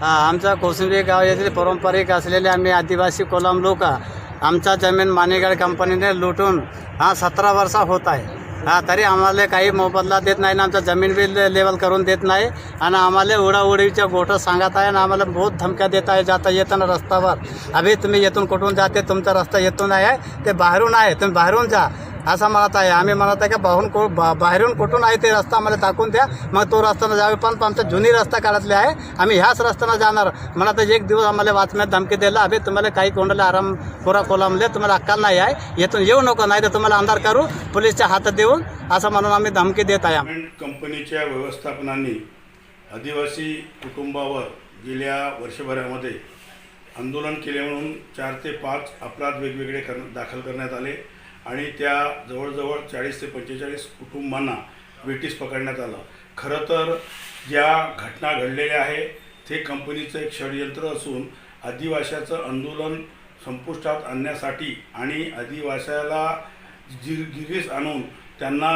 हा, आमचा कोसुंबी गाव येथील पारंपरिक असलेले आम्ही आदिवासी कोलाम लोक आमचा जमीन मानेगड कंपनीने लुटून हा सतरा वर्षा होत आहे. हा तरी आम्हाला काही मोबदला देत नाही ना आमचा जमीन बी लेवल करून देत नाही आणि आम्हाला उडाउडीच्या गोष्ट सांगत आहे आणि आम्हाला बहुत धमक्या देत आहे जाता येताना रस्त्यावर. अभि तुम्ही येथून कुठून जाते? तुमचा रस्ता येथून आहे ते बाहेरून आहे तुम्ही बाहेरून जा. असं म्हणत आहे. आम्ही म्हणत आहे की बाहून को बा बाहेरून कुठून आहे ते रस्ता आम्हाला टाकून द्या. मग तो रस्त्यानं जावे पण आमचा जुनी रस्ता काढतले आहे. आम्ही ह्याच रस्त्यानं जाणार. म्हणत तर एक दिवस आम्हाला वाचण्यात धमकी दिला अभि तुम्हाला काही कोणाला आराम पुरा कोलामले तुम्हाला अक्कल नाही आहे. येथून येऊ नको नाही तर तुम्हाला अंधार करू पोलीसच्या हातात देऊन असं म्हणून आम्ही धमकी देत आहे. कंपनीच्या व्यवस्थापनाने आदिवासी कुटुंबावर गेल्या वर्षभरामध्ये आंदोलन केले म्हणून चार ते पाच अपराध वेगवेगळे कर दाखल करण्यात आले. आणि त्या जवळजवळ चाळीस ते पंचेचाळीस कुटुंबांना वेटीस पकडण्यात आलं. खरं तर ज्या घटना घडलेल्या आहे ते कंपनीचं एक षडयंत्र असून आदिवाशाचं आंदोलन संपुष्टात आणण्यासाठी आणि आदिवाशाला गिरीस आणून त्यांना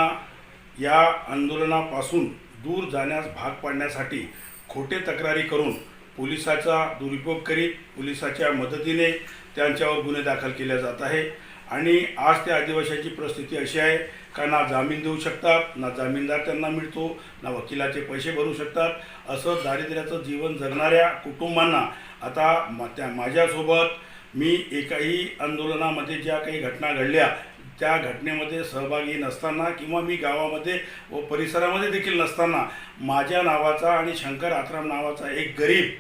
या आंदोलनापासून दूर जाण्यास भाग पाडण्यासाठी खोटे तक्रारी करून पोलिसाचा दुरुपयोग करीत पोलिसाच्या मदतीने त्यांच्यावर गुन्हे दाखल केले जात आहे आणि आज त्या आदिवासाची परिस्थिती अशी आहे का ना जामीन देऊ शकतात ना जामीनदार त्यांना मिळतो ना वकिलाचे पैसे भरू शकतात. असं दारिद्र्याचं जीवन जगणाऱ्या कुटुंबांना आता मा त्या माझ्यासोबत मी एकाही आंदोलनामध्ये ज्या काही घटना घडल्या त्या घटनेमध्ये सहभागी नसताना किंवा मी गावामध्ये व परिसरामध्ये देखील नसताना माझ्या नावाचा आणि शंकर आत्राम नावाचा एक गरीब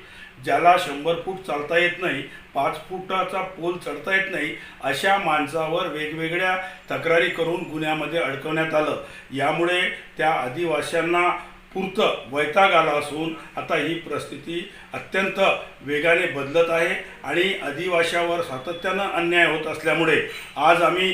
ज्याला शंभर फूट चालता येत नाही पाच फुटाचा पोल चढता येत नाही अशा माणसावर वेगवेगळ्या तक्रारी करून गुन्ह्यामध्ये अडकवण्यात आलं. यामुळे त्या आदिवास्यांना पुरतं वैताग आला असून आता ही परिस्थिती अत्यंत वेगाने बदलत आहे आणि आदिवाशावर सातत्यानं अन्याय होत असल्यामुळे आज आम्ही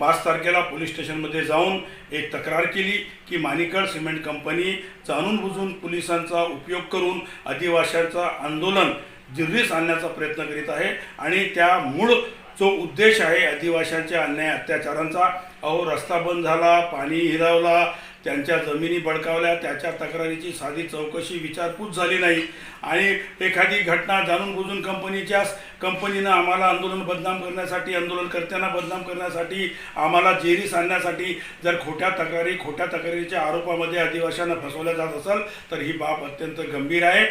पाच तारखेला पोलीस स्टेशनमध्ये जाऊन एक तक्रार केली की मानिकळ सिमेंट कंपनी जाणून बुजून पोलिसांचा उपयोग करून आदिवाशांचं आंदोलन जिर्रीस आणण्याचा प्रयत्न करीत आहे आणि त्या मूळ जो उद्देश आहे आदिवाशांच्या अन्याय अत्याचारांचा अहो रस्ता बंद झाला पाणी हिरावला त्यांच्या जमिनी बडकावल्या त्याच्या तक्रारीची साधी चौकशी विचारपूस झाली नाही. आणि एखादी घटना जाणून बुजून कंपनीच्याच कंपनीनं आम्हाला आंदोलन बदनाम करण्यासाठी आंदोलनकर्त्यांना बदनाम करण्यासाठी आम्हाला जेरीस आणण्यासाठी जर खोट्या तक्रारी खोट्या तक्रारीच्या आरोपामध्ये आदिवाशांना फसवल्या जात असेल तर ही बाब अत्यंत गंभीर आहे.